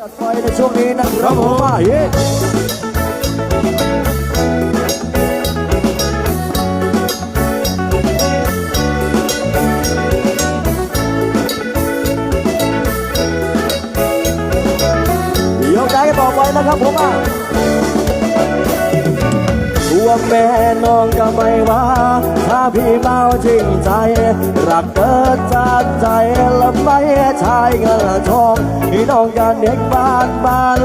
จัดไปในช่วงนี้นะครับผมมาเฮ้ยวใจกันต่อไปนะครับผมมาตัวแม่น้องก็ไม่ว่าถ้าพี่เมาจริงใจ รักเกิดจากใจและไม่ช่เงินทองพี่น้องกันเด็กบ้านบ้าน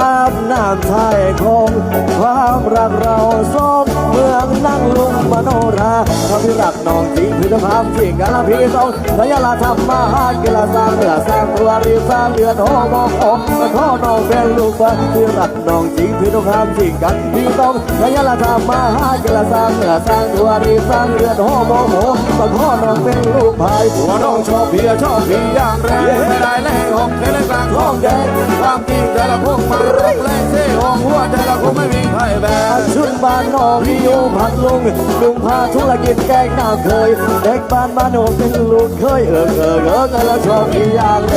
อาบน้ำชายคง ความรักเราสองเมืองนั่งลุงมโนราถ้าพี่รักน้องจริงพี่ต้องทำจริงกันละพี่ต้องพยาลาทำมาหากินละสร้างเรือสร้างตัวรีสร้างเรือนหอมองออกมาขอน้องเป็นลูกบ้านพี่รักน้องจริงพี่ต้องทำจริงกันพี่ต้องพยาลาทำมาหากินละสร้างเรือสร้างตัวรีสร้างเรือนหอมองออกมาขอน้องเป็นลูกพายหัวน้องชอบเพียชอบพี่อย่างแรงไม่ได้แรงหกไม่ได้กลางท้องแดงความจริงแต่ละพวกมาแรงแรงเซ่ห้องหัวแต่ละคงไม่มีใครแบกชุนบ้านนอกพี่อยู่พัดลุงลุงพาธุรกิจแกงน้ำเคยเด็กบ้านบ้านโนเป็นลูกเคยเออเออเออกันแล้วชอบพี่อย่างแร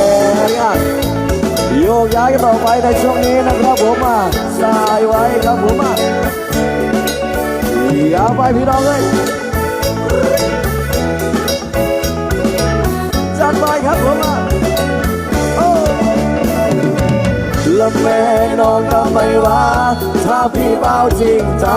งโยกย้ายกันต่อไปในช่วงนี้นะครับผมอะสายไว้ครับผมอะยาไปพี่น้องเลย จัดไปครับผมละแม่น้องก็ไม่ว่าถ้าพี่เบาจริงใจ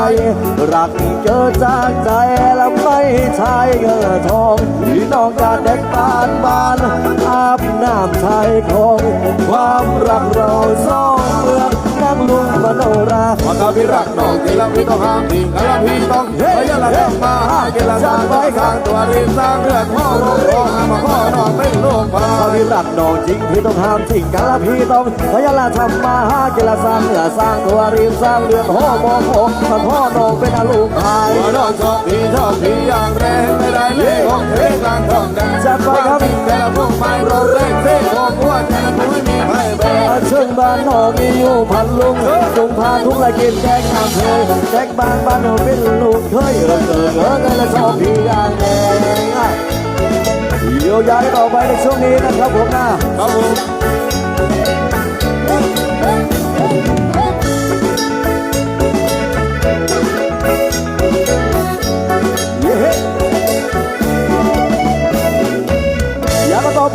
รักเกิดจากใจและไม่ใช่เงินทองพี่น้องกาเด็กบ้านบ้านอาบน้ำชายคงความรักเราสองเมือง นั่งลุงมโนราพอถ้าพี่รักน้องทีละพี่ต้องห้ามทิ้งกันละพี่ต้องเฮ้ยละต้องมาหากินละสร้างไว้ข้างตัวรีสร้างเรือนพ่อลงพ่อมาพ่อน้องเป็นลูกพาถ้าพี่รักน้องจริงพี่ต้องห้ามจริงกันละพี่ต้องพยลาทำมาหากินละสร้างเนื้อสร้างตัวรีสร้างเรือนพ่องมองโอ้มาพ่อน้องเป็นลูกชายหัวน้องชอบพี่ชอบพี่อย่างแรงไม่ได้แรงหกไม่ได้กลางท้องแดงจัดไปครับานนอกมีอยู่พันลุงลุงพาทุกละกินแจกน้ำเคยแจกบ้านบ้านนอเป็นลูกเคยเออเออเออในละชอบพี่ยางแดงเดี๋ยย้ายต่อไปในช่วงนี้นะครับผมนะครับผม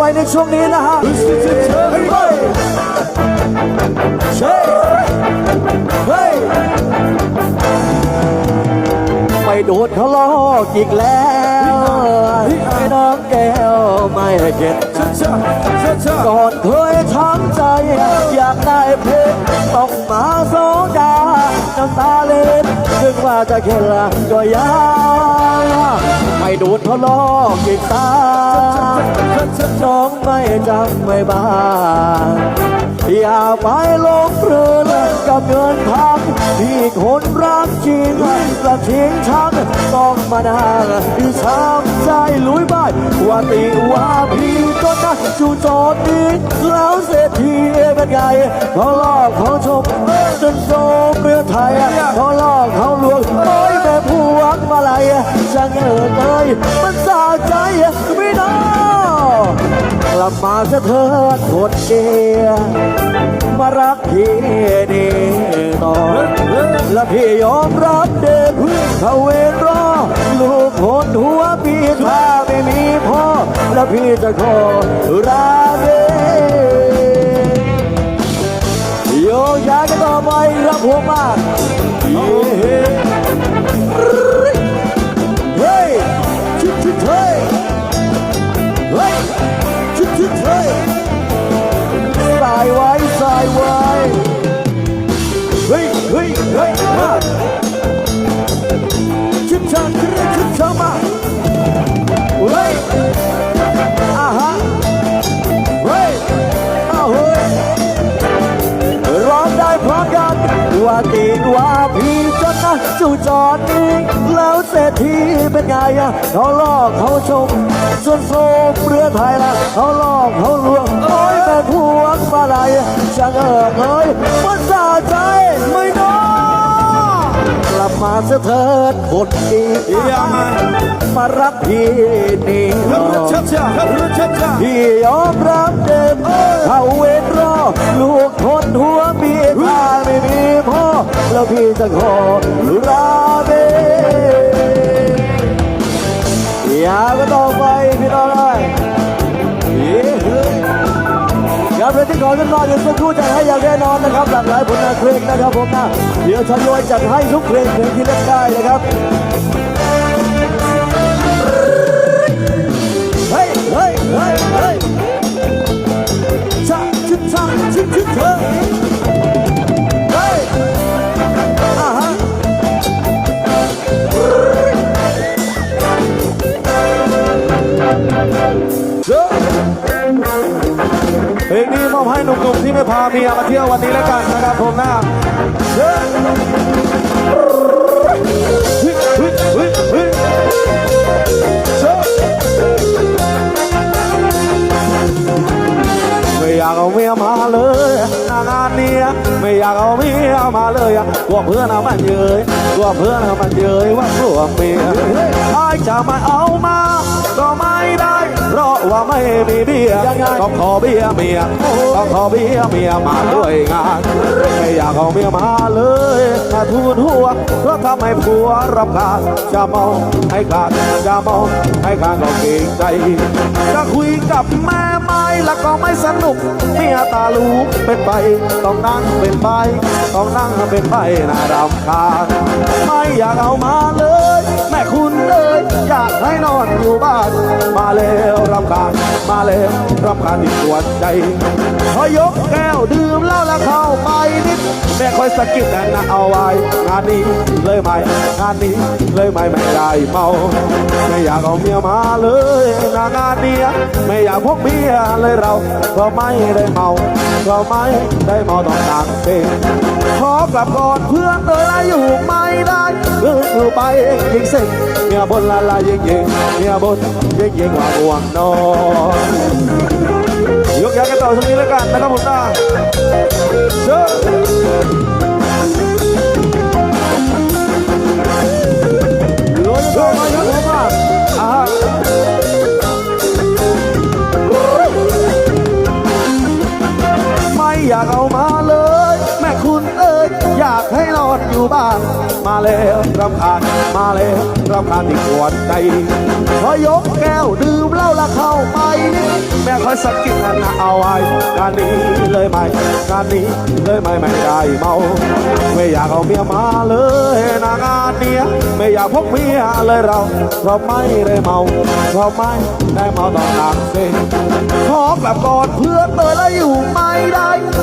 ย้ายมาต่อไปในช่วงนี้นะฮะเฮ้ยเฮ้ยไม่โดดเขาลอกอีกแล้วไม่น้องแก้วไม่เก็ตก่อนเคยช้ำใจ อยากได้เพชรต้องมาโซดาน้ำตาเล็ดถึงว่าจะเข็นละก็ยัง ไม่ดูดเขาลอกอีกตาน้องไม่จำไม่บ้างอย่าไปลงเรือกับเงินทางที่คนรักจริงและทิ้งฉันต้องมานาที่ช้ำใจลุยบ้านว่าตีว่าพี่ก็นักจู่จมดีแล้วเศรษฐีเป็นไงเขาลอกเขาชมจนโจมเรือไทยเขาลอกเขาลวงโอ้ยแม่พวงมา ลังเอินเลยมันสาใจไม่น้อกลับมาเสะเถิดคนเดียมารักพี่ดีต่อและพี่ยอมรับเด็กเขาเวรรอลูกคนหัวพี่ถ้าไม่มีพ่อ และพี่จะขอราเกโยกย้ายกันต่อไปรับผมมากเายไว้สายไว้เฮ้ยเฮ้ยเฮ้ยมา เ็นไงอะเขาลอกเขาชมส่วนโฟมเรือไทยละเขาลอกเขาลวงโอ้ยแต่พวกมาไหลช่างเอิกเอ้ยมันสะใจไม่น้อกลับมาเสถิดคนดีมารักพี่นี่พี่ยอมรับเดิมเขาเวรรอลูกทนหัวมีตาไม่มีพ่อแล้วพี่จะขอรัก ย่าก็ต้องไปพี่น้องเลยเย้ย่าเป็นที่ก่อนกันมาเดี๋ยวสักครู่จะให้อย่างแน่นอนนะครับ หลากหลายผลงานเพลงนะครับผมนะเดี๋ยวทยอยจัดให้ทุกเพลงเพลงที่เล่นได้นะครับเฮ้ยเฮ้ยเฮ้ยเฮ้ยชะชิชะชิชิเธอ เพลงนี้มอบให้หนุ่มๆที่ไม่พาเมียมาเที่ยววันนี้แล้วกันนะครับผมนะเฮ้ยเฮ้ยเฮ้ยเฮ้ยไม่อยากเอาเมียมาเลยหน้างานเนี้ยไม่อยากเอาเมียมาเลยอะกลัวเพื่อนเอามันเย้ยกลัวเพื่อนเอามันเย้ยว่ากลัวเมียไอ้จะมาเอามาก็มา ว่าไม่มีเบียร์ต้องขอเบียร์เมียต้องขอเบียร์เมียมาด้วยงานไม่อยากเอาเมียมาเลยถ้าทูนหัวเพราะทำให้ผัวรับกานจะเมาให้ขาดจะเมาให้ขาดก็เกรงใจจะคุยกับแม่ไม่แล้วก็ไม่สนุกเมียตาลูกเป็นไปต้องนั่งเป็นใบต้องนั่งเป็นใบน่ารำคาญไม่อยากเอามาเลยแม่คุณเอ้ยอยากให้นอนอยู่บ้าน มาแล้วรำคาญมาแล้วรำคาญที่ปวดใจพอยกแก้วดื่มเหล้าแล้วเข้าไปนิดแม่คอยสะกิดแต่นะเอาไว้ งานนี้เลยไม่งานนี้เลยไม่ไม่ได้เมา ไม่อยากเอาเมียมาเลยนะงานเนี้ยไม่อยากพกเมียเลยเราก็ไม่ได้เมาก็ไม่ได้เมาต้องต่างเองขอกลับก่อนเพื่อนเลยละอยู่ไม่ได้ เอออยู่ไปยิงเสร็จเมียบนลาลายิงยิงเมียบนยิงยิงว่าห่วงนอนยกย้ายกันต่อตรงนี้แล้วกันนะครับผมนะเชิญานมาแล้วรำคาญมาแล้วรำคาญที่ปวดใจพอยกแก้วดื่มเหล้าละเข้าไปนี่แม่คอยสะกิดนั่นนะเอาไว้งานนี้เลยไม่งานนี้เลยไม่ไม่ได้เมาไม่อยากเอาเมียมาเลยนะงานเนี้ยไม่อยากพกเมียเลยเราเพราะไม่ได้เมาเพราะไม่ได้เมาตอนหลังเซ็งขอกลับก่อนเพื่อนเตยแล้วอยู่ไม่ได้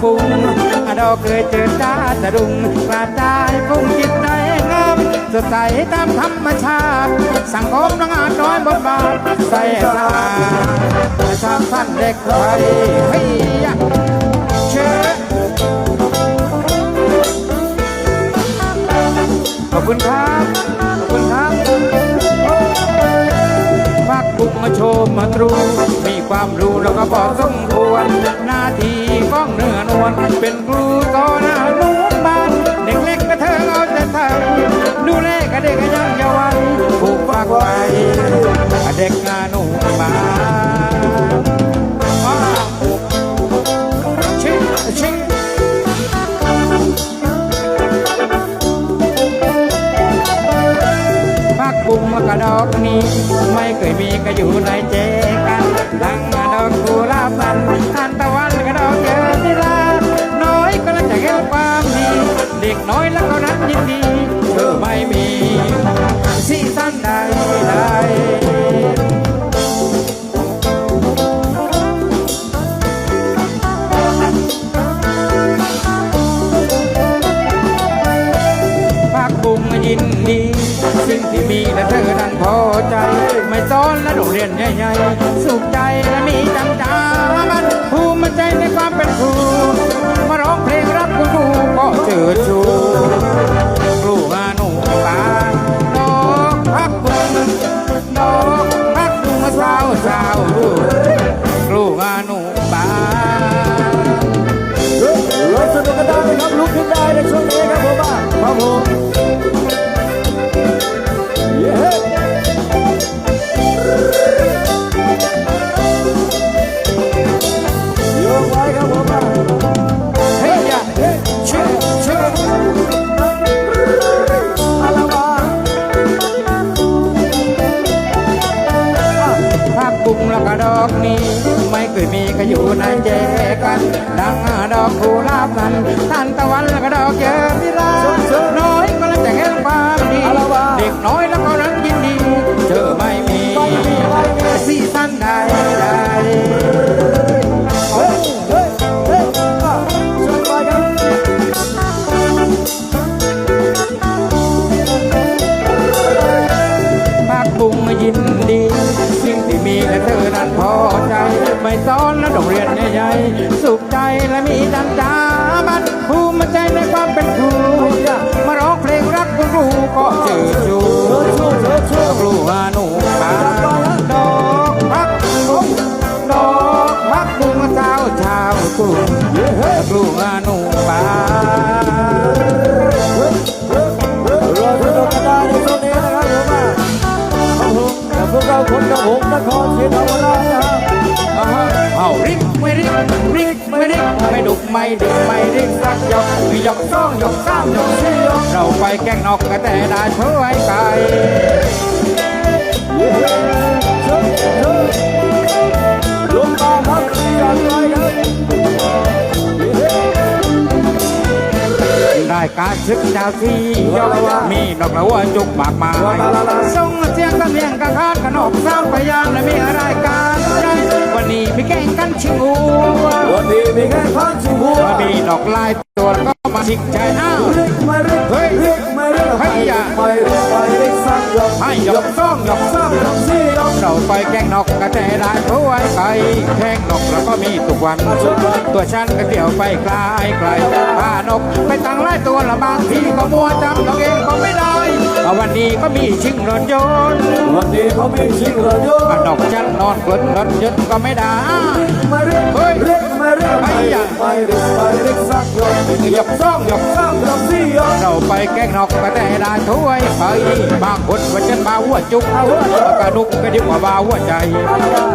ฟุ้งดอกเคยเจอจ้าตะดุงกระจายกุ้งจิตใจงามสดใสตามธรรมชาติ สังคมน้องอาจน้อยบทบาทใส่ตาประชาพันธ์เด็กไทยเฮ้ยเชื่อขอบคุณครับขอบคุณครับพักบุกมาโชว์มาตรูมีความรู้แล้วก็พอสมควรหน้าที่ก้องเนื้อ วน เป็นครูตอนอนุบาลเด็กเล็กก็เธอเอาแต่ทำดูแลกับเด็กยังเยาวันผูกฝากไว้เด็กอนุบาล ใหญ่สุขใจและมีจำจามันภูมิใจในความเป็นครูมาร้องเพลงรักคุณครูก็เจิดชู กันดังดอกคูลาบนั้นท่านตะวันแล้วก็ดอกเยอะพิลาน้อยก็แล้วแต่เห็นความดีเด็กน้อยแล้วก็รักยินดีเจอไม่มีสีสันใดใดเฮ้ยเฮ้ยเฮ้ยอะชมไปครับภาคบุ้งยินดีสิ่งที่มีและเธอนั้นพอใจ ไม่ซ้อนและโรงเรียนใหญ่ๆสุขใจและมีดังจามันภูมิใจในความเป็นครูมาร้องเพลงรักคุณครูก็เจอชูเชิญชูครูฮานูปาดอกพักบุ้งดอกพักบุ้งสาวชาวกรุงครูฮานุบผมอะครับผมกับพวกเราคนกับผมนครศรีธรรมราชนะ เอาริกไม่ริกริกไม่ริกไม่ดุไม่ดึกไม่ริกสักหยอกหยอกซ่องหยอกซ้ำหยอกซี่หยอกเราไปแก้งนอกกันแต่ได้ช่วยไก่ลงมาครับจัดไปครับได้การศึกดาวที่ยกมีดอกละว่าจุกปากมาส่งเสียงกันเมียงกันคาดกันออกสร้างพยานและมีอะไรายการใจ วันนี้มีแกงกันชิงหัววันนี้มีแค่พันชิงหัวมีดอกลายตัวก็มาชิงใจอ้าวเรียกม่เรียกเฮ้ยเรียกม่เรียกเฮ้ยอย่าไม่เรียกไม่เรียกสักหยอกให้หยกซ่องหยกซ้ำหยกสี่ยกเราไปแกงนกกระแตได้ถ้วยไก่แข่งนกแล้วก็มีทุกวัน ตัวฉันก็เดี่ยวไปไกลไกลพานกไปตั้งไล่ตัวละบางทีก็มัวจำตัวเองก็ไม่ได้ วันนี้ก็มีชิงรถยนต์วันนี้เขามีชิงระยศนกฉันนอนกลนรถยนต์ก็ไม่ได้ไม่เรียกเฮ้ย เรียกไม่เรียกไอ้ไม่ยะไม่เรียกไม่เรียกสักหยอกหยอกซ่องหยอกซ้หยอกสี่ยอเราไปแก้งนกกระแตได้ถ้วยไก่บางคนว่าฉันมาหัวจุกกระดุกกระดิกว่าบาหัวใจ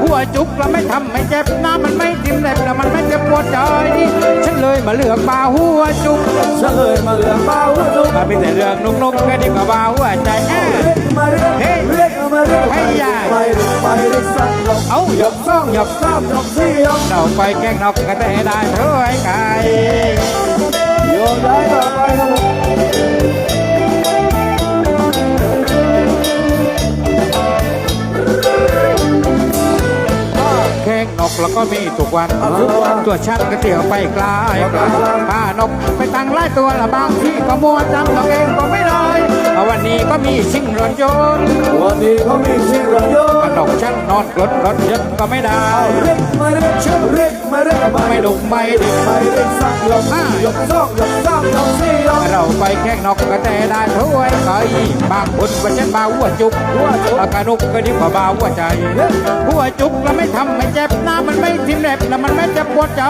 หัวจุกแล้วไม่ทำไม่เจ็บน้ำมันไม่ทิ่มเล็บแล้วมันไม่เจ็บปวดใจฉันเลยมาเลือกบาหัวจุกฉันเลยมาเลือเบาหัวจุกมาเป็นแต่เรื่องนุกๆก็ดีกว่าบาหัวใจแอ้ ยกไม่เรียกเฮ้ยเรียกไม่เรียกให้ยาไม่เรียกไม่เรียกสักหยอกเอาหยอกซ่องหยอกซ้หยอกสี่หยอกำเราไปแกล้งนกกระแต่ได้เท่าไอ้ไก่โยนได้ต่อไปครับ แล้วก็มีทุกวันตัวฉันก็เที่ยวไปไกลไกลพานกไปตั้งไล่ตัวละบางทีก็มัวจำตัวเองก็ไม่ได้เอาวันนี้ก็มีชิงรถยนต์วันนี้เขามีชิงระยศนกฉันนอนกลดรถยนต์ก็ไม่ได้เรียกไม่เรียกชื่อเรียกไม่เรียกไม่ดุไม่ดิบไม่เรียกสักหยอกหยอกสองหยอกสามหยอกสี่หยอกเราไปแข่งนกก็แต่ได้ถ้วยไก่บางคนว่าฉันมาหัวจุกหัวจุกกระนุกก็ดีกว่าบาหัวใจหัวจุกแล้วไม่ทำไม่เจ็บหน้ามันไม่ทิ่มเล็บแล้วมันไม่เจ็บปวดใจ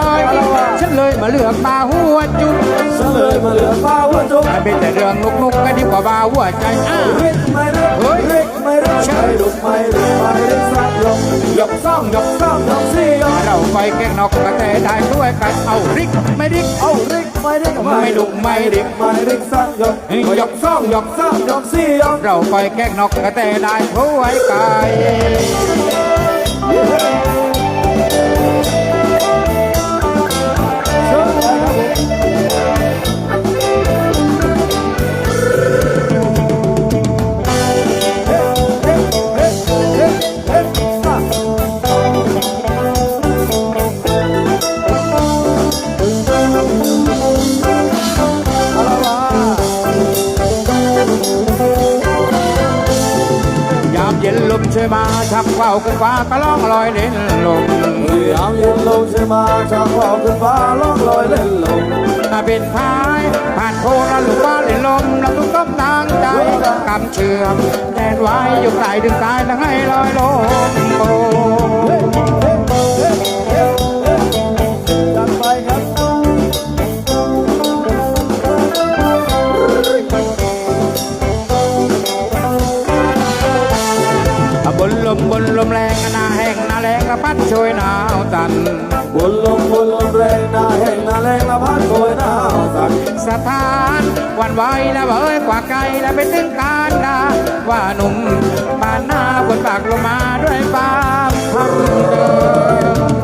ฉันเลยมาเลือกมาหัวจุกเฉลยมาเหลือเบาจุกถ้าเป็นแต่เรื่องนุกนุกก็ดีกว่าบาหัวใจอ้าเรียกไม่เรียกเรียกไม่เรียกไม่ดุไม่เรียกไม่เรียกสักหยอกหยอกสองหยอกสามหยอกสี่หยอกเราไปแข่งนกก็แต่ได้ถ้วยกันเอาริกไม่ริกเอาเรียกไม่เรียกไม่ดุไม่ดิบไม่เรียกสักหยอกหยอกสองหยอกสามหยอกสี่หยอกเราไปแข่งนกก็แต่ได้ถ้วยไก่เมช่วยมาชักว่าวขึ้นฟ้าก็ล่องลอยเล่นลมยามเย็นลงใช่มาจากว่าวขึ้นฟ้าล่องลอยเล่นลมถ้าเป็นพายผ่านโคแล้วลูกว่าเล่นลมแล้วตุ้มต้มนางใจกำเชื่อมแดนไว้อยู่ไกลดึงตายแล้วให้ลอยลมโอ้ ช่วยหนาวตัน บนลมบนลมแรงหน้าแห้งหน้าแรงละพัดโกยหน้าสั่นสถานหวันไหวและเบยกว่าไกลและไปถึงการดาว่าหนุ่มบ้านหน้าบนปากลงมาด้วยความพังเดิม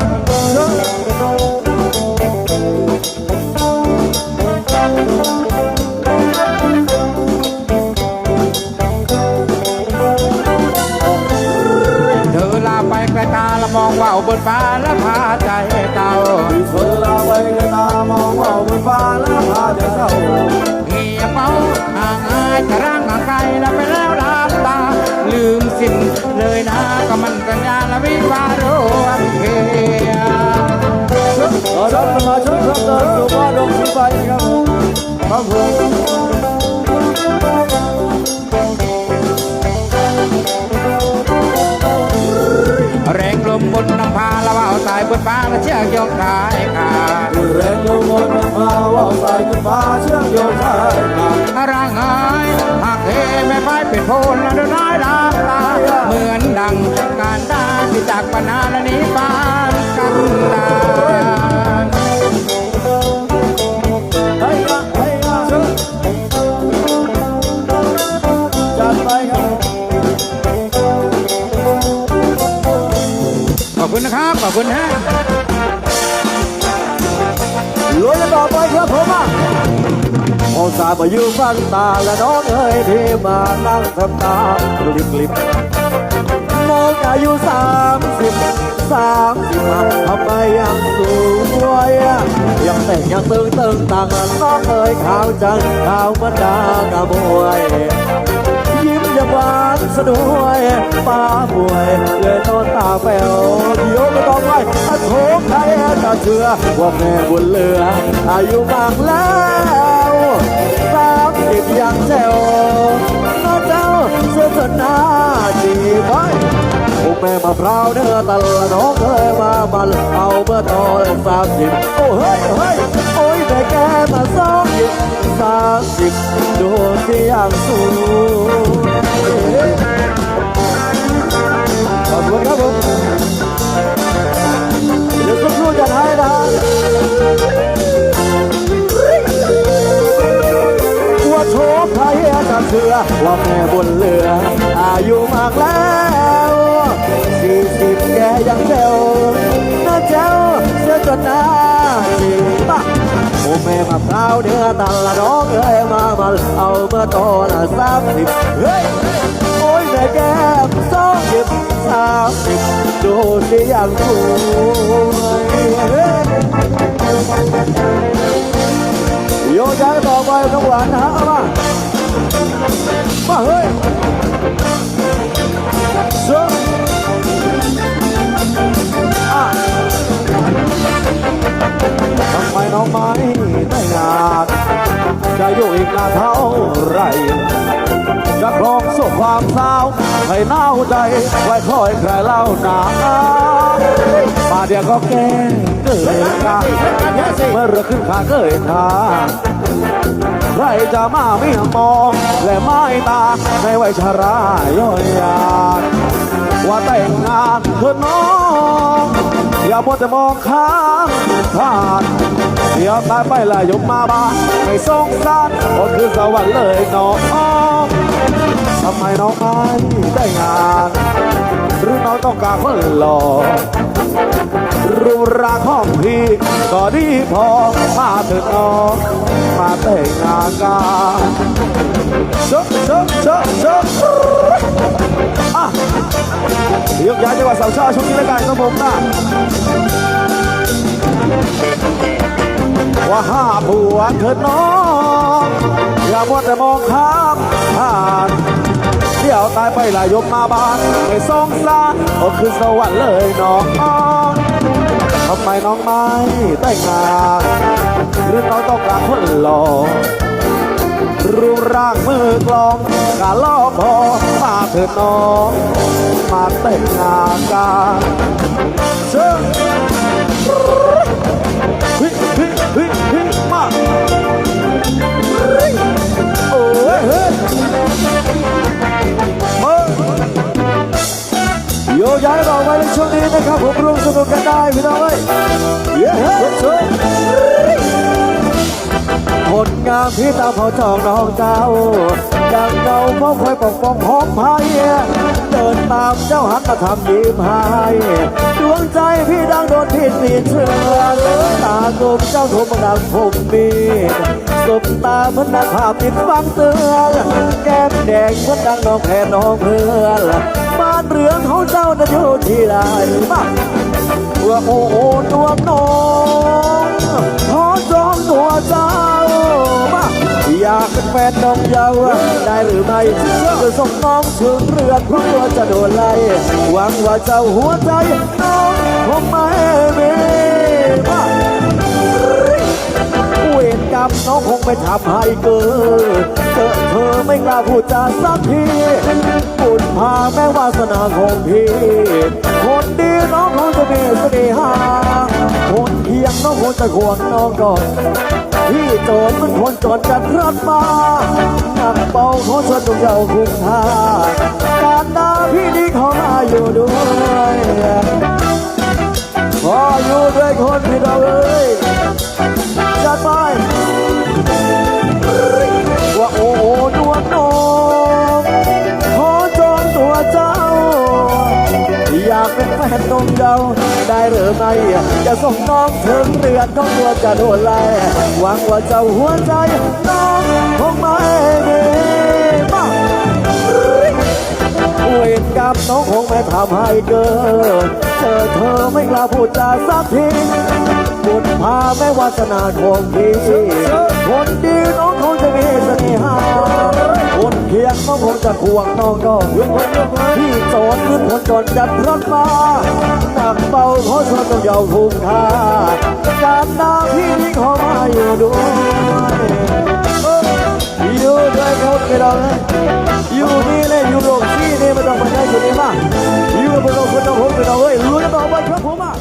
าวบนฟ้าและพาใจเต่าเธอลาไปกันตามองว่าวบนฟ้าแล้วพาเดินเข้าเหียเมาห่างอายจะร่างห่างไกลแล้วไปแล้วลาตา ลืมสิ้นเลยนะก็มันกันยาละวิวารวมเฮียขอรับประชาชนครับเดินสู่บ้านดงสีไฟครับครับผม เชือกโยงขายขาดแรงลมบนมาว่าวสายขึ้นฟ้าเชื่อมโยงชายขาดร่างหายหากเทไม่ไปเป็นโพลและดูน้อยลาตาเหมือนดังการดาที่จากปนาน ครับ ขอบคุณฮะลุยกันต่อไปครับผมอะโองสามาอยู่ฟังตาและน้องเอ๋ยที่มานั่งทำตาคลิปคลิปน้องอายุสามสิบสามสิบมาทำไมยังสวยยังแต่งยังตึงตึงต่างน้องเอ๋ยขาวจังขาวมันดากระบวย ยิ้มอย่างหวานสะด้วยป้าป่วยเลยนอนตาแป๋วยกต้องไว้ถ้าโชคใครจะเชื่อว่าแม่บุญเหลือ อายุมากแล้วสามสิบยังแจ๋วน้าเจ้าเสื้อหน้าจีบไว้โอ้แม่มะพร้าวเนื้อตะละน้องเคยมามันเอาเมื่อตอนสามสิบโอ้เฮ้ยเฮ้ยโอ้ยแม่แกมาสองสิบสามสิบดูที่ยังสูง ขอบคุณครับผมเดี๋ยวสักครู่จะให้นะฮะว่าโชคไทยจะเชื่อว่าแม่บนเรือ อายุมากแล้วสี่สิบแกยังเร็วน่าเจ้าเสื้อจนหน้าจีบะโอ้แม่มะพร้าวเนื้อตันละน้องเอ้ยมามาเอาเมื่อโตละ สามสิบเฮ้ยโอ้ยแม่แก้มสองสิบสามสิบดูสิยังสวยโยนย้ายต่อไปน้องหวานนะฮะเอามามาเฮ้ยเสืออะทำไมน้องไม่ได้งานจะอยู่อีกนานเท่าไร จะครองสุขความเศร้าให้เน่าใจไว้คอยใครเล่าหนามาเดียวก็แก้เกิดกันเมื่อเรือขึ้นขาเกิดทางใครจะมาไม่มอง และไม่ตาในวัยชราย่อยยานว่าแต่งงานเถอะน้อง อย่ามัวแต่มองข้ามผ่าน เดี๋ยวตายไปละยกมาบ้านไม่สงสารก็คือสวรรค์เลยน้องทำไมน้องไม่ได้งาน หรือน้องต้องการคนหล่อรูร่างของพี่ก็ดีพอมาเถิดน้องมาแต่งงานกันชอะเชอะเชอะเชอะอะยกย้ายจังหวัดสาวชาช่วงนี้แล้วกันครับผมนะ ว่าห้าผัวเถิดน้อง อย่ามัวแต่มองข้ามผ่านเดี๋ยวตายไปลายยมมาบ้านไม่สงสารก็คือสวรรค์เลยน้องทำไมน้องไม่แต่งงานหรือน้องต้องการคนหล่อรูปร่างมือกลองกาล่อพอมาเถิดน้อง มาแต่งงานกันเชิญ ย้ายต่อไปในช่วงนี้นะครับผมร่วมสนุกกันได้พี่น้องเอ้ยเย้เฮ้ยผลงานที่ตามเขาจองน้องเจ้าดังเงาเพราะคอยปกป้องห้องไพ่เดินตามเจ้าหันมาทำยิ้มให้ดวงใจพี่ดังโดนผิดปีเชื่อตากลมเจ้าโทรมดังผมมีสบตาเหมือนนักภาพติดฟังเตือนแก้มแดงเหมือนดังน้องแพรน้องเพื่อน บ้านเรือนของเจ้านั้นอยู่ที่ใดมาว่อโอ้โหตัวน้องขอจองตัวเจ้าบ้างอยากเป็นแฟนน้องเยาว์ได้หรือไม่จะส่งน้องถึงเรือนเพื่อจะโดนไล่หวังว่าเจ้าหัวใจน้องคงไม่มี กรรมน้องคงไม่ทำให้เกิดเจอเธอไม่กล้าพูดจาสักทีบุญพาแม้วาสนาของพี่คนดีน้องคงจะมีเสน่หาคนเคียงน้องคงจะควงน้องก่อนพี่โจรเป็นคนจอดจัดรถมานั่งเบาเขาชวนทุกเจ้าคุ้มท่าการดาพี่ดีเขามาอยู่ด้วยพออยู่ด้วยคนพี่เราเอ้ย วงน้องขอจองตัวเจ้า อยากเป็นแฟนนมเยาได้หรือไม่ จะส่งน้องถึงเรือนต้องตัวจะโดนไล่หวังว่าเจ้าหัวใจ น้องคงไม่มีมาเวรกรรมน้องคงไม่ทำให้เกิดเจอเธอไม่กล้าพูดจาสักทีบุญพาไม่วาสนาของพีคนดีน้องคงจะมีเสน่หาคนเคียงน้องคงจะควงน้องก็พี่โจรขึ้นคนจนจัดรถมาหนักเบาเพราะชนต้องยาว์คุ้มค่าการดาพี่นี่ขอมาอยู่ด้วยอยู่ด้วยคนไม่ได้เลยอยู่นี่เลยอยู่โรงที่นี่ไม่ต้องไปไหนอยู่นี่มาอยู่บนโลกคนต้องผมไปเอาเว้ยรู้แล้วต่อไปครับผมอะ